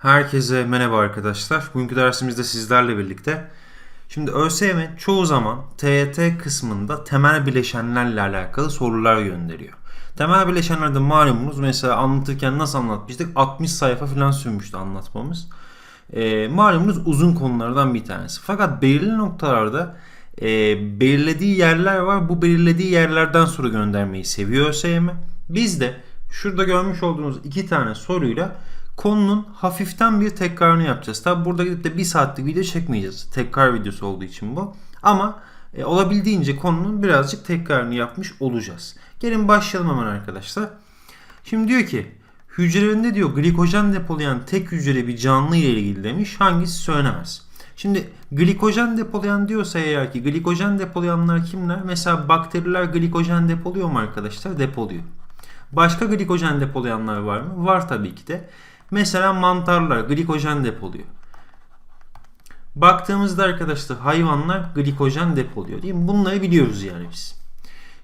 Herkese merhaba arkadaşlar. Bugünkü dersimizde sizlerle birlikte. Şimdi ÖSYM çoğu zaman TYT kısmında temel bileşenlerle alakalı sorular gönderiyor. Temel bileşenlerde malumunuz mesela anlatırken nasıl anlatmıştık? 60 sayfa falan sürmüştü anlatmamız. E, malumunuz uzun konulardan bir tanesi. Fakat belirli noktalarda e, belirlediği yerler var. Bu belirlediği yerlerden sonra göndermeyi seviyor ÖSYM. Biz de şurada görmüş olduğunuz iki tane soruyla konunun hafiften bir tekrarını yapacağız. Tabi burada gidip de bir saatlik video çekmeyeceğiz. Tekrar videosu olduğu için bu. Ama e, olabildiğince konunun birazcık tekrarını yapmış olacağız. Gelin başlayalım hemen arkadaşlar. Şimdi diyor ki hücrelerinde diyor glikojen depolayan tek hücreli bir canlı ile ilgili demiş. Hangisi söylenemez? Şimdi glikojen depolayan diyorsa eğer ki glikojen depolayanlar kimler? Mesela bakteriler glikojen depoluyor mu arkadaşlar? Depoluyor. Başka glikojen depolayanlar var mı? Var tabii ki de. Mesela mantarlar glikojen depoluyor. Baktığımızda arkadaşlar hayvanlar glikojen depoluyor değil mi? Bunları biliyoruz yani biz.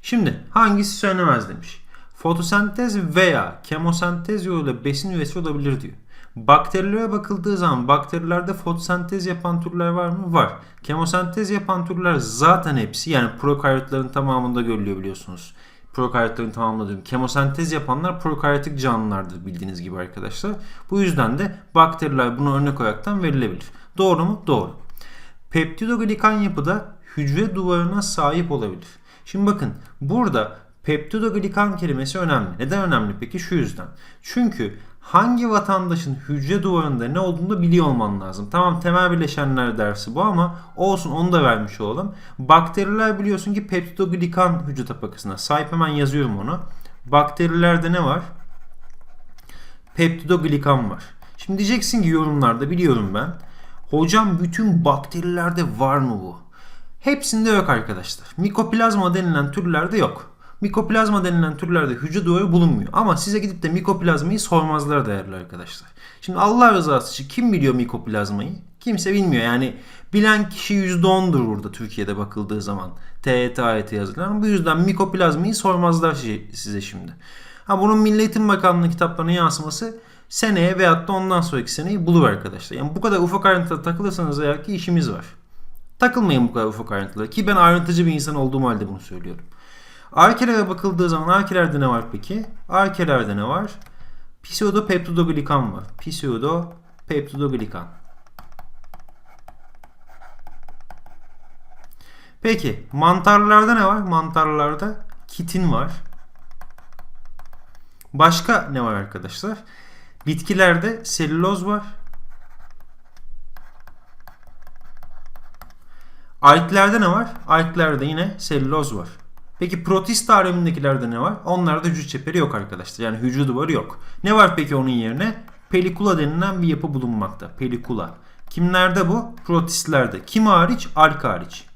Şimdi hangisi söylemez demiş. Fotosentez veya kemosentez yoluyla besin üyesi olabilir diyor. Bakterilere bakıldığı zaman bakterilerde fotosentez yapan türler var mı? Var. Kemosentez yapan türler zaten hepsi yani prokaryotların tamamında görülüyor biliyorsunuz. Prokaryotların tamamında diyorum. Kemosentez yapanlar prokaryotik canlılardır bildiğiniz gibi arkadaşlar. Bu yüzden de bakteriler bunu örnek olaraktan verilebilir. Doğru mu? Doğru. Peptidoglikan yapıda hücre duvarına sahip olabilir. Şimdi bakın burada peptidoglikan kelimesi önemli. Neden önemli peki? Şu yüzden. Çünkü hangi vatandaşın hücre duvarında ne olduğunu da biliyor olman lazım. Tamam temel bileşenler dersi bu ama olsun onu da vermiş olalım. Bakteriler biliyorsun ki peptidoglikan hücre tabakasına sahip hemen yazıyorum onu. Bakterilerde ne var? Peptidoglikan var. Şimdi diyeceksin ki yorumlarda biliyorum ben. Hocam bütün bakterilerde var mı bu? Hepsinde yok arkadaşlar. Mikoplazma denilen türlerde yok. Mikoplazma denilen türlerde hücre duvarı bulunmuyor. Ama size gidip de mikoplazmayı sormazlar değerli arkadaşlar. Şimdi Allah rızası için kim biliyor mikoplazmayı? Kimse bilmiyor. Yani bilen kişi %10'dur burada Türkiye'de bakıldığı zaman. TET ayeti yazılan. Bu yüzden mikoplazmayı sormazlar size şimdi. Ha bunun Milli Bakanlığı kitaplarına yansıması seneye veyahut da ondan sonraki seneyi bulur arkadaşlar. Yani bu kadar ufak ayrıntıda takılırsanız eğer ki işimiz var. Takılmayın bu kadar ufak ayrıntılara ki ben ayrıntıcı bir insan olduğum halde bunu söylüyorum. Arkelere bakıldığı zaman arkelerde ne var peki? Arkelerde ne var? Pseudopeptidoglikan var. Pseudopeptidoglikan. Peki mantarlarda ne var? Mantarlarda kitin var. Başka ne var arkadaşlar? Bitkilerde selüloz var. Alklerde ne var? Alklerde yine selüloz var. Peki protist alemindekilerde ne var? Onlarda hücre çeperi yok arkadaşlar. Yani hücre duvarı yok. Ne var peki onun yerine? Pelikula denilen bir yapı bulunmakta. Pelikula. Kimlerde bu? Protistlerde. Kim hariç? Alk hariç.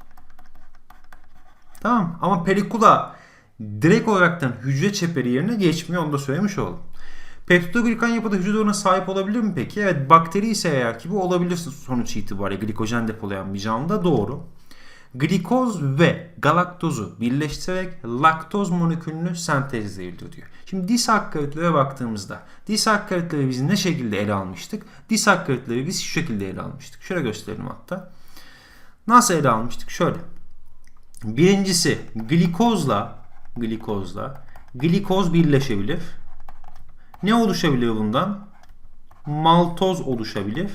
Tamam ama pelikula direkt olaraktan hücre çeperi yerine geçmiyor. Onu da söylemiş oldum. Peptidoglikan yapıda hücre duvarına sahip olabilir mi peki? Evet bakteri ise eğer ki bu olabilir sonuç itibariyle glikojen depolayan bir canlıda doğru. Glikoz ve galaktozu birleştirerek laktoz molekülünü sentezleyebilir diyor. Şimdi disakkaritlere baktığımızda disakkaritleri biz ne şekilde ele almıştık? Disakkaritleri biz şu şekilde ele almıştık. Şöyle gösterelim hatta. Nasıl ele almıştık? Şöyle. Birincisi glikozla glikozla glikoz birleşebilir. Ne oluşabilir bundan? Maltoz oluşabilir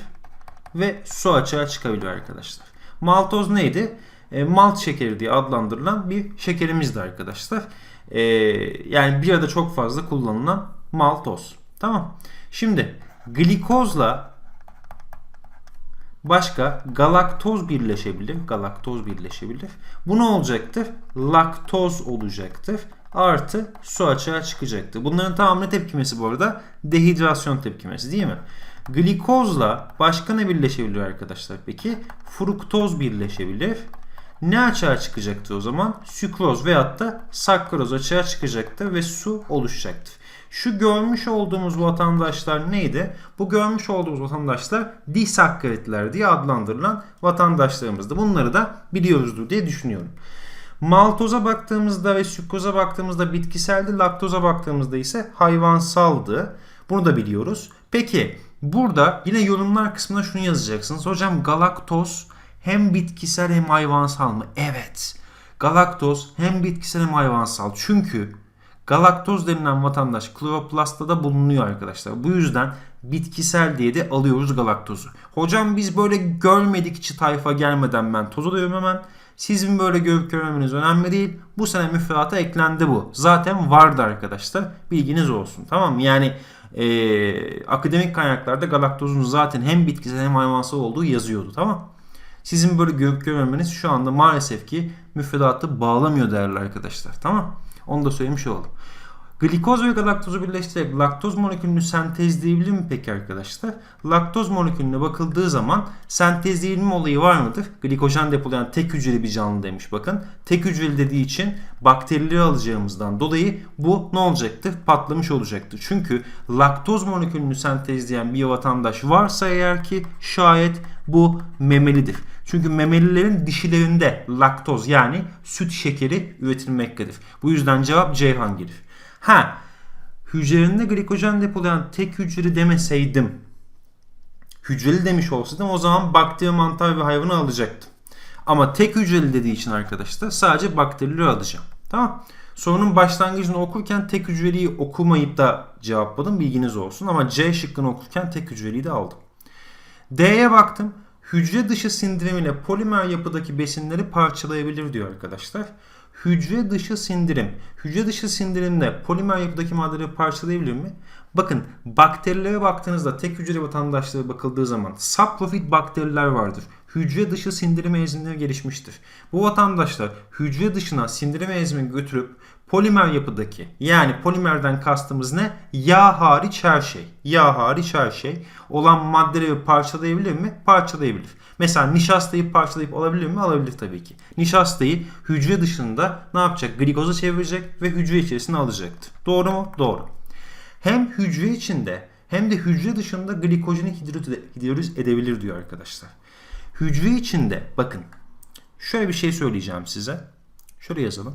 ve su açığa çıkabilir arkadaşlar. Maltoz neydi? E, malt şekeri diye adlandırılan bir şekerimizdi arkadaşlar. E, yani bir arada çok fazla kullanılan maltoz. Tamam. Şimdi glikozla başka galaktoz birleşebilir. Galaktoz birleşebilir. Bu ne olacaktır? Laktoz olacaktır. Artı su açığa çıkacaktır. Bunların tamamı tepkimesi bu arada? Dehidrasyon tepkimesi değil mi? Glikozla başka ne birleşebilir arkadaşlar peki? Fruktoz birleşebilir. Ne açığa çıkacaktır o zaman? Sükroz veyahut da sakroz açığa çıkacaktır ve su oluşacaktır. Şu görmüş olduğumuz vatandaşlar neydi? Bu görmüş olduğumuz vatandaşlar disakkaritler diye adlandırılan vatandaşlarımızdı. Bunları da biliyoruzdur diye düşünüyorum. Maltoza baktığımızda ve sükroza baktığımızda bitkiseldi. Laktoza baktığımızda ise hayvansaldı. Bunu da biliyoruz. Peki Burada yine yorumlar kısmına şunu yazacaksınız. Hocam galaktoz hem bitkisel hem hayvansal mı? Evet. Galaktoz hem bitkisel hem hayvansal. Çünkü galaktoz denilen vatandaş kloroplastta da bulunuyor arkadaşlar. Bu yüzden bitkisel diye de alıyoruz galaktozu. Hocam biz böyle görmedik içi tayfa gelmeden ben toz alıyorum hemen. Sizin böyle görüp görmemeniz önemli değil. Bu sene müfredata eklendi bu. Zaten vardı arkadaşlar. Bilginiz olsun. Tamam mı? Yani e, akademik kaynaklarda galaktozun zaten hem bitkisel hem hayvansal olduğu yazıyordu. Tamam Sizin böyle görüp görmemeniz şu anda maalesef ki müfredatı bağlamıyor değerli arkadaşlar. Tamam Onu da söylemiş oldum. Glikoz ve galaktozu birleştirerek laktoz molekülünü sentezleyebilir mi peki arkadaşlar? Laktoz molekülüne bakıldığı zaman sentezleyebilme olayı var mıdır? Glikojen depolayan tek hücreli bir canlı demiş bakın. Tek hücreli dediği için bakterileri alacağımızdan dolayı bu ne olacaktır? Patlamış olacaktır. Çünkü laktoz molekülünü sentezleyen bir vatandaş varsa eğer ki şayet bu memelidir. Çünkü memelilerin dişilerinde laktoz yani süt şekeri üretilmektedir. Bu yüzden cevap Ceyhan gelir. Ha hücrelerinde glikojen depolayan tek hücreli demeseydim hücreli demiş olsaydım o zaman bakteri, mantar ve hayvanı alacaktım. Ama tek hücreli dediği için arkadaşlar sadece bakterileri alacağım. Tamam. Sorunun başlangıcını okurken tek hücreliyi okumayıp da cevapladım bilginiz olsun. Ama C şıkkını okurken tek hücreliyi de aldım. D'ye baktım. Hücre dışı sindirimiyle polimer yapıdaki besinleri parçalayabilir diyor arkadaşlar hücre dışı sindirim. Hücre dışı sindirimde polimer yapıdaki maddeleri parçalayabilir mi? Bakın bakterilere baktığınızda tek hücre vatandaşlara bakıldığı zaman saprofit bakteriler vardır. Hücre dışı sindirim enzimleri gelişmiştir. Bu vatandaşlar hücre dışına sindirim enzimi götürüp polimer yapıdaki yani polimerden kastımız ne? Yağ hariç her şey. Yağ hariç her şey olan maddeleri parçalayabilir mi? Parçalayabilir. Mesela nişastayı parçalayıp alabilir mi? Alabilir tabii ki. Nişastayı hücre dışında ne yapacak? Glikoza çevirecek ve hücre içerisine alacaktır. Doğru mu? Doğru. Hem hücre içinde hem de hücre dışında glikojeni hidroliz edebilir diyor arkadaşlar. Hücre içinde bakın şöyle bir şey söyleyeceğim size. Şöyle yazalım.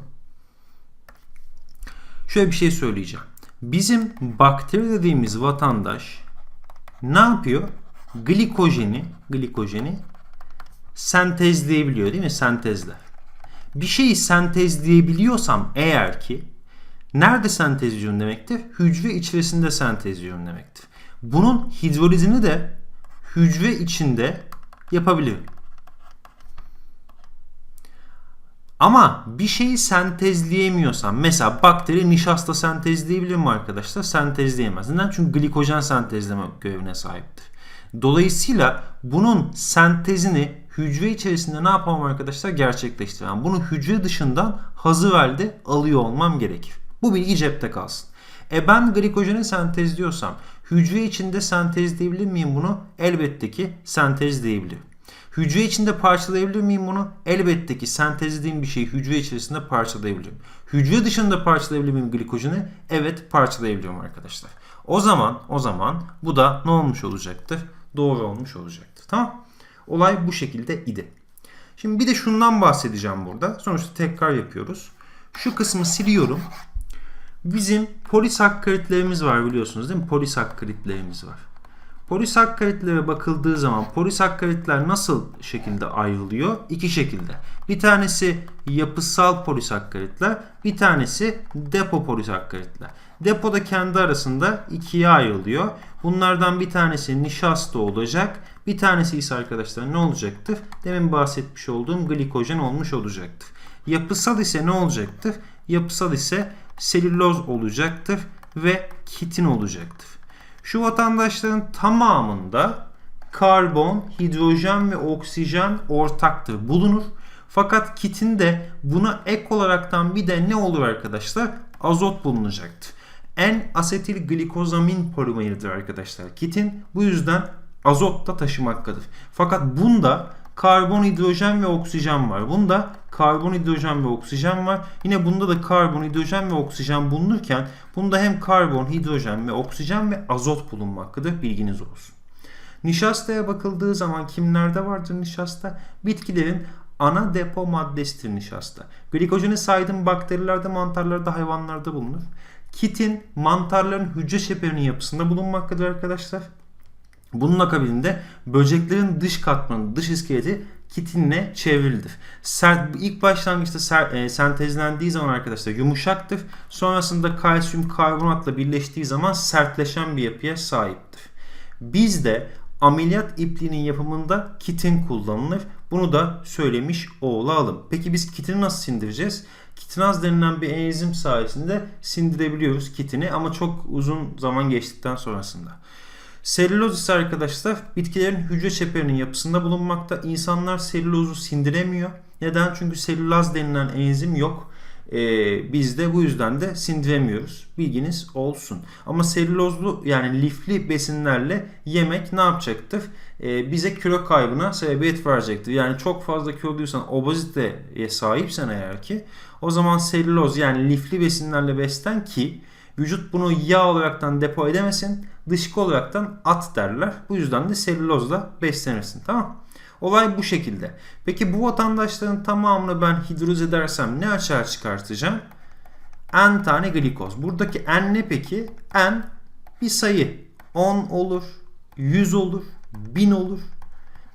Şöyle bir şey söyleyeceğim. Bizim bakteri dediğimiz vatandaş ne yapıyor? Glikojeni, glikojeni sentezleyebiliyor değil mi? Sentezler. Bir şeyi sentezleyebiliyorsam eğer ki nerede sentezliyorum demektir? Hücre içerisinde sentezliyorum demektir. Bunun hidrolizini de hücre içinde yapabilirim. Ama bir şeyi sentezleyemiyorsam mesela bakteri nişasta sentezleyebilir mi arkadaşlar? Sentezleyemez. Neden? Çünkü glikojen sentezleme görevine sahiptir. Dolayısıyla bunun sentezini hücre içerisinde ne yapamam arkadaşlar? Gerçekleştiremem. Bunu hücre dışından hazır halde alıyor olmam gerekir. Bu bilgi cepte kalsın. E ben glikojeni sentezliyorsam hücre içinde sentezleyebilir miyim bunu? Elbette ki sentezleyebilirim. Hücre içinde parçalayabilir miyim bunu? Elbette ki sentezlediğim bir şeyi hücre içerisinde parçalayabilirim. Hücre dışında parçalayabilir miyim glikojeni? Evet parçalayabiliyorum arkadaşlar. O zaman o zaman bu da ne olmuş olacaktır? Doğru olmuş olacaktır. Tamam? Olay bu şekilde idi. Şimdi bir de şundan bahsedeceğim burada. Sonuçta tekrar yapıyoruz. Şu kısmı siliyorum. Bizim polisakkaritlerimiz var biliyorsunuz değil mi? Polisakkaritlerimiz var. Polisakaritlere bakıldığı zaman polisakkaritler nasıl şekilde ayrılıyor? İki şekilde. Bir tanesi yapısal polisakkaritler, bir tanesi depo polisakkaritler. Depoda kendi arasında ikiye ayrılıyor. Bunlardan bir tanesi nişasta olacak. Bir tanesi ise arkadaşlar ne olacaktır? Demin bahsetmiş olduğum glikojen olmuş olacaktır. Yapısal ise ne olacaktır? Yapısal ise selüloz olacaktır ve kitin olacaktır. Şu vatandaşların tamamında karbon, hidrojen ve oksijen ortaktır bulunur. Fakat kitin de buna ek olaraktan bir de ne olur arkadaşlar? Azot bulunacaktır. En asetil glikozamin polimeridir arkadaşlar. Kitin bu yüzden azot da taşımaktadır. Fakat bunda karbon, hidrojen ve oksijen var. Bunda karbon, hidrojen ve oksijen var. Yine bunda da karbon, hidrojen ve oksijen bulunurken bunda hem karbon, hidrojen ve oksijen ve azot bulunmaktadır. Bilginiz olsun. Nişastaya bakıldığı zaman kimlerde vardır nişasta? Bitkilerin ana depo maddesidir nişasta. Glikojeni saydım bakterilerde, mantarlarda, hayvanlarda bulunur. Kitin mantarların hücre çeperinin yapısında bulunmaktadır arkadaşlar. Bunun akabinde böceklerin dış katmanı, dış iskeleti kitinle çevrilidir. Sert, ilk başlangıçta ser, e, sentezlendiği zaman arkadaşlar yumuşaktır. Sonrasında kalsiyum karbonatla birleştiği zaman sertleşen bir yapıya sahiptir. Bizde ameliyat ipliğinin yapımında kitin kullanılır. Bunu da söylemiş olalım. Peki biz kitini nasıl sindireceğiz? Kitinaz denilen bir enzim sayesinde sindirebiliyoruz kitini ama çok uzun zaman geçtikten sonrasında. Selüloz ise arkadaşlar bitkilerin hücre çeperinin yapısında bulunmakta. İnsanlar selülozu sindiremiyor. Neden? Çünkü selülaz denilen enzim yok. Ee, biz de bu yüzden de sindiremiyoruz. Bilginiz olsun. Ama selülozlu yani lifli besinlerle yemek ne yapacaktır? Ee, bize kilo kaybına sebebiyet verecektir. Yani çok fazla kiloluysan obeziteye sahipsen eğer ki o zaman selüloz yani lifli besinlerle beslen ki vücut bunu yağ olaraktan depo edemesin. Dışkı olaraktan at derler. Bu yüzden de selülozla beslenirsin. Tamam Olay bu şekilde. Peki bu vatandaşların tamamını ben hidroz edersem ne açığa çıkartacağım? N tane glikoz. Buradaki N ne peki? N bir sayı. 10 olur, 100 olur, 1000 olur.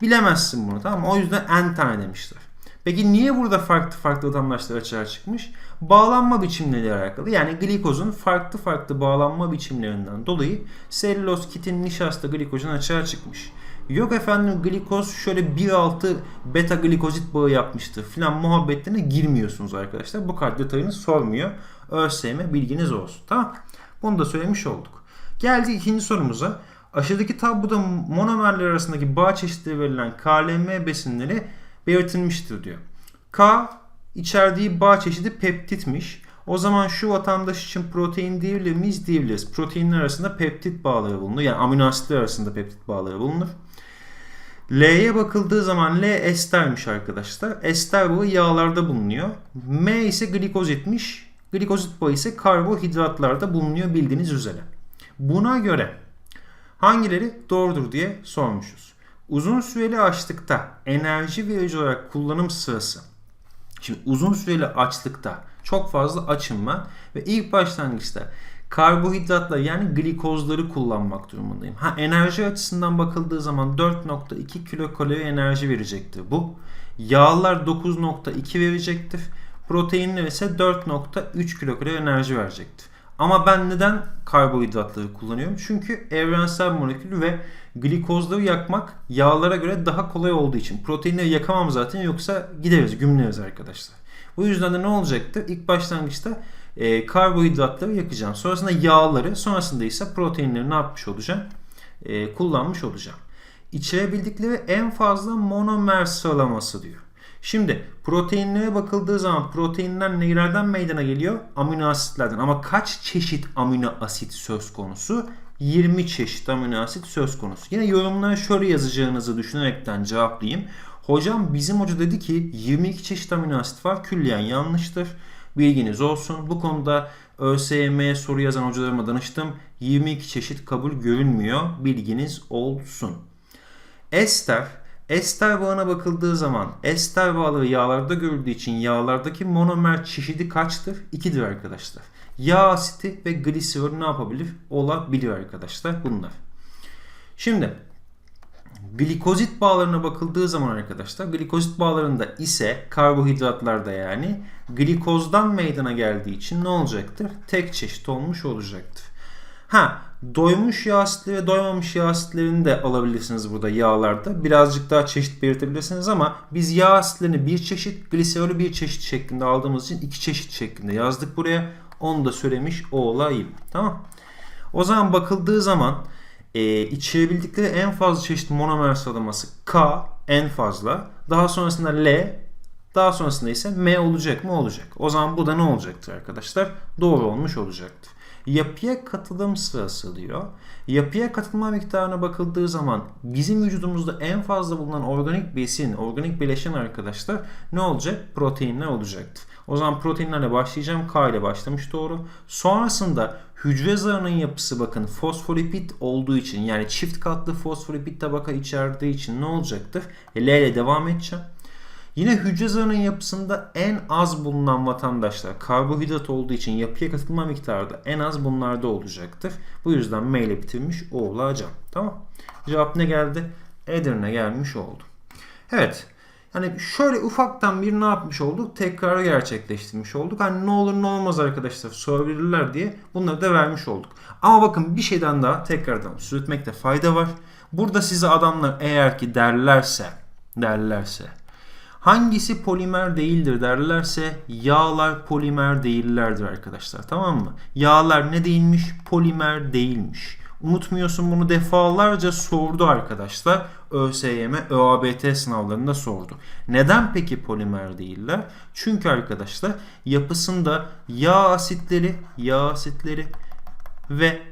Bilemezsin bunu tamam mı? O yüzden N tane demişler. Peki niye burada farklı farklı vatandaşlar açığa çıkmış? Bağlanma biçimleriyle alakalı. Yani glikozun farklı farklı bağlanma biçimlerinden dolayı selüloz, kitin, nişasta, glikojen açığa çıkmış. Yok efendim glikoz şöyle 1.6 beta glikozit bağı yapmıştır filan muhabbetlerine girmiyorsunuz arkadaşlar. Bu kadar detayını sormuyor. ÖSYM bilginiz olsun. Tamam. Bunu da söylemiş olduk. Geldik ikinci sorumuza. Aşağıdaki tabloda monomerler arasındaki bağ çeşitleri verilen KLM besinleri belirtilmiştir diyor. K içerdiği bağ çeşidi peptitmiş. O zaman şu vatandaş için protein diyebilir miyiz? Diyebiliriz. Proteinler arasında peptit bağları bulunur. Yani amino asitler arasında peptit bağları bulunur. L'ye bakıldığı zaman L estermiş arkadaşlar. Ester bağı yağlarda bulunuyor. M ise glikozitmiş. Glikozit bağı ise karbohidratlarda bulunuyor bildiğiniz üzere. Buna göre hangileri doğrudur diye sormuşuz. Uzun süreli açlıkta enerji verici olarak kullanım sırası. Şimdi uzun süreli açlıkta çok fazla açım var ve ilk başlangıçta karbohidratlar yani glikozları kullanmak durumundayım. Ha enerji açısından bakıldığı zaman 4.2 kilokalori enerji verecektir bu. Yağlar 9.2 verecektir. Proteinler ise 4.3 kilokalori enerji verecektir. Ama ben neden karbohidratları kullanıyorum? Çünkü evrensel molekül ve glikozları yakmak yağlara göre daha kolay olduğu için. Proteinleri yakamam zaten yoksa gideriz, gümleriz arkadaşlar. Bu yüzden de ne olacaktı? İlk başlangıçta e, karbonhidratları yakacağım. Sonrasında yağları, sonrasında ise proteinleri ne yapmış olacağım? E, kullanmış olacağım. İçerebildikleri en fazla monomer sıralaması diyor. Şimdi proteinlere bakıldığı zaman proteinler nelerden meydana geliyor? Amino asitlerden. Ama kaç çeşit amino asit söz konusu? 20 çeşit amino asit söz konusu. Yine yorumlara şöyle yazacağınızı düşünerekten cevaplayayım. Hocam bizim hoca dedi ki 22 çeşit amino asit var. Külliyen yanlıştır. Bilginiz olsun. Bu konuda ÖSYM'ye soru yazan hocalarıma danıştım. 22 çeşit kabul görünmüyor. Bilginiz olsun. Ester Ester bağına bakıldığı zaman ester bağları yağlarda görüldüğü için yağlardaki monomer çeşidi kaçtır? 2'dir arkadaşlar. Yağ asiti ve gliserol ne yapabilir? Olabilir arkadaşlar bunlar. Şimdi glikozit bağlarına bakıldığı zaman arkadaşlar glikozit bağlarında ise karbohidratlarda yani glikozdan meydana geldiği için ne olacaktır? Tek çeşit olmuş olacaktır. Ha doymuş yağ asitleri ve doymamış yağ asitlerini de alabilirsiniz burada yağlarda. Birazcık daha çeşit belirtebilirsiniz ama biz yağ asitlerini bir çeşit, gliserolü bir çeşit şeklinde aldığımız için iki çeşit şeklinde yazdık buraya. Onu da söylemiş olayım. Tamam. O zaman bakıldığı zaman e, içerebildikleri en fazla çeşit monomer sıralaması K en fazla. Daha sonrasında L, daha sonrasında ise M olacak mı? Olacak. O zaman bu da ne olacaktır arkadaşlar? Doğru olmuş olacaktır. Yapıya katılım sırası diyor. Yapıya katılma miktarına bakıldığı zaman bizim vücudumuzda en fazla bulunan organik besin, organik bileşen arkadaşlar ne olacak? Proteinler olacaktır. O zaman proteinlerle başlayacağım. K ile başlamış doğru. Sonrasında hücre zarının yapısı bakın fosfolipid olduğu için yani çift katlı fosfolipid tabaka içerdiği için ne olacaktır? L ile devam edeceğim. Yine hücre zarının yapısında en az bulunan vatandaşlar karbohidrat olduğu için yapıya katılma miktarı da en az bunlarda olacaktır. Bu yüzden M ile bitirmiş olacağım. Tamam. Cevap ne geldi? Edirne gelmiş oldu. Evet. Yani şöyle ufaktan bir ne yapmış olduk? Tekrarı gerçekleştirmiş olduk. Hani ne olur ne olmaz arkadaşlar sorabilirler diye bunları da vermiş olduk. Ama bakın bir şeyden daha tekrardan sürütmekte fayda var. Burada size adamlar eğer ki derlerse derlerse hangisi polimer değildir derlerse yağlar polimer değillerdir arkadaşlar tamam mı? Yağlar ne değilmiş? Polimer değilmiş. Unutmuyorsun bunu defalarca sordu arkadaşlar. ÖSYM, ÖABT sınavlarında sordu. Neden peki polimer değiller? Çünkü arkadaşlar yapısında yağ asitleri, yağ asitleri ve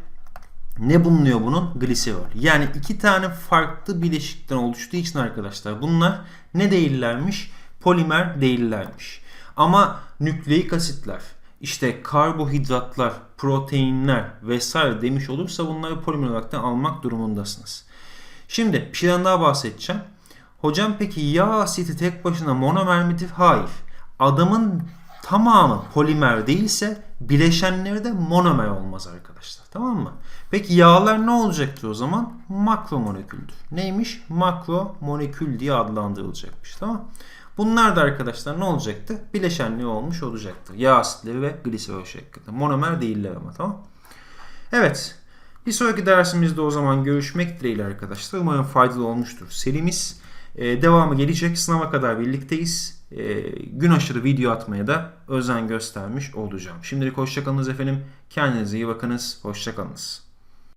ne bulunuyor bunun? Gliserol. Yani iki tane farklı bileşikten oluştuğu için arkadaşlar bunlar ne değillermiş? Polimer değillermiş. Ama nükleik asitler, işte karbohidratlar, proteinler vesaire demiş olursa bunları polimer olarak almak durumundasınız. Şimdi bir şeyden daha bahsedeceğim. Hocam peki yağ asiti tek başına monomer midir? Hayır. Adamın tamamı polimer değilse bileşenleri de monomer olmaz arkadaşlar. Tamam mı? Peki yağlar ne olacaktır o zaman? Makromoleküldür. Neymiş? Makromolekül diye adlandırılacakmış. Tamam Bunlar da arkadaşlar ne olacaktı? Bileşenliği olmuş olacaktır. Yağ asitleri ve gliserol şeklinde. Monomer değiller ama tamam. Evet. Bir sonraki dersimizde o zaman görüşmek dileğiyle arkadaşlar. Umarım faydalı olmuştur serimiz. Ee, devamı gelecek. Sınava kadar birlikteyiz. Ee, gün aşırı video atmaya da özen göstermiş olacağım. Şimdilik hoşçakalınız efendim. Kendinize iyi bakınız. Hoşçakalınız.